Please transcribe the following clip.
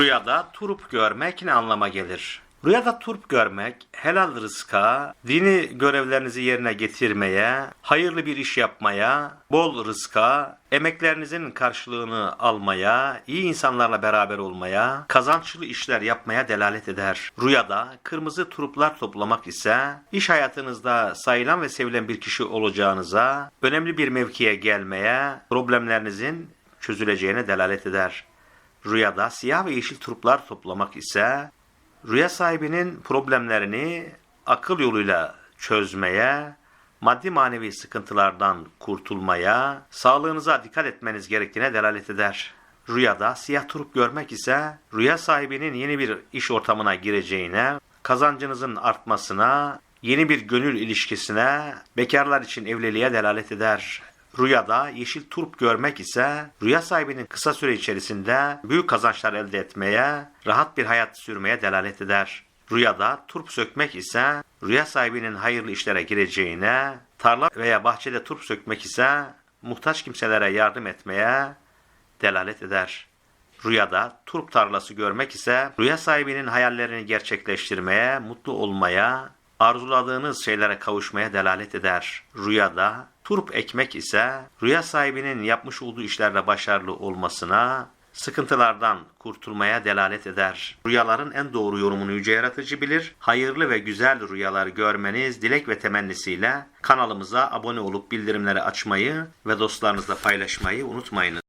Rüyada turp görmek ne anlama gelir? Rüyada turp görmek, helal rızka, dini görevlerinizi yerine getirmeye, hayırlı bir iş yapmaya, bol rızka, emeklerinizin karşılığını almaya, iyi insanlarla beraber olmaya, kazançlı işler yapmaya delalet eder. Rüyada kırmızı turuplar toplamak ise, iş hayatınızda sayılan ve sevilen bir kişi olacağınıza, önemli bir mevkiye gelmeye, problemlerinizin çözüleceğine delalet eder. Rüyada siyah ve yeşil turplar toplamak ise rüya sahibinin problemlerini akıl yoluyla çözmeye, maddi manevi sıkıntılardan kurtulmaya, sağlığınıza dikkat etmeniz gerektiğine delalet eder. Rüyada siyah turp görmek ise rüya sahibinin yeni bir iş ortamına gireceğine, kazancınızın artmasına, yeni bir gönül ilişkisine, bekarlar için evliliğe delalet eder. Rüyada yeşil turp görmek ise rüya sahibinin kısa süre içerisinde büyük kazançlar elde etmeye, rahat bir hayat sürmeye delalet eder. Rüyada turp sökmek ise rüya sahibinin hayırlı işlere gireceğine, tarla veya bahçede turp sökmek ise muhtaç kimselere yardım etmeye delalet eder. Rüyada turp tarlası görmek ise rüya sahibinin hayallerini gerçekleştirmeye, mutlu olmaya, arzuladığınız şeylere kavuşmaya delalet eder. Rüyada turp ekmek ise rüya sahibinin yapmış olduğu işlerde başarılı olmasına, sıkıntılardan kurtulmaya delalet eder. Rüyaların en doğru yorumunu yüce yaratıcı bilir. Hayırlı ve güzel rüyalar görmeniz dilek ve temennisiyle kanalımıza abone olup bildirimleri açmayı ve dostlarınızla paylaşmayı unutmayınız.